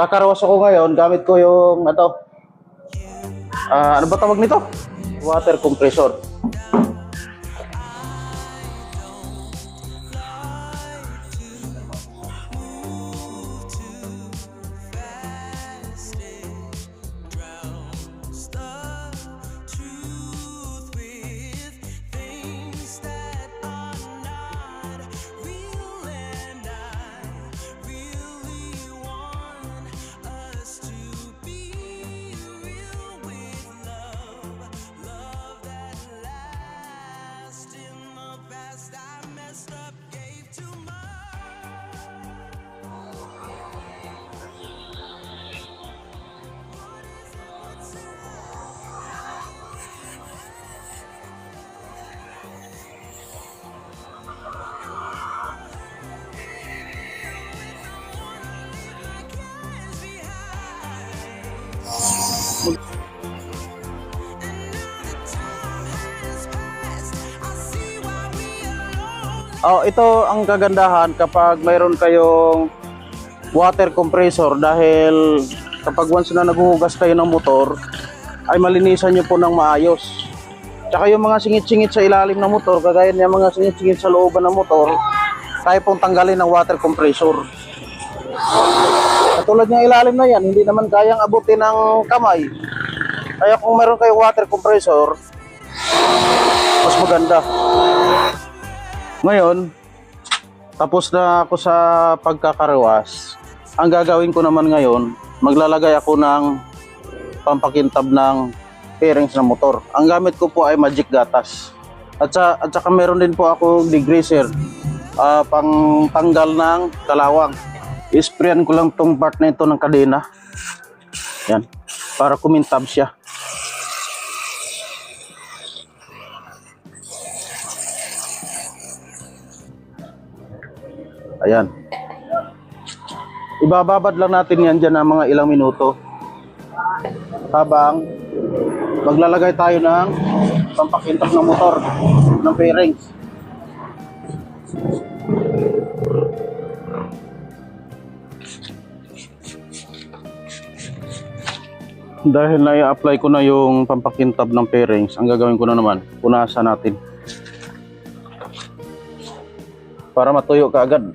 magkakarawas ako ngayon, gamit ko yung ano, ah, ano ba tawag nito? Water compressor. Oh, ito ang kagandahan kapag mayroon kayong water compressor dahil kapag once na naghuhugas kayo ng motor ay malinisan nyo po ng maayos. Tsaka yung mga singit-singit sa ilalim ng motor, kagaya ng mga singit-singit sa looban ng motor, kaya pong tanggalin ng water compressor. Katulad ng ilalim na yan, hindi naman kayang abutin ng kamay. Kaya kung meron kayong water compressor, mas maganda. Ngayon, tapos na ako sa pagkakarawas. Ang gagawin ko naman ngayon, maglalagay ako ng pampakintab ng bearings ng motor. Ang gamit ko po ay magic gatas. At, sa, at saka meron din po ako degreaser, ah, pang tanggal ng kalawang. Isprayan ko lang tong part na ito ng kadena. Yan, para kumintab siya. Ayan. Ibababad lang natin yan dyan ng mga ilang minuto. Habang maglalagay tayo ng pampakintab ng motor, ng bearings. Dahil na-apply ko na yung pampakintab ng bearings, ang gagawin ko na naman, punasan natin. Para matuyo ka agad.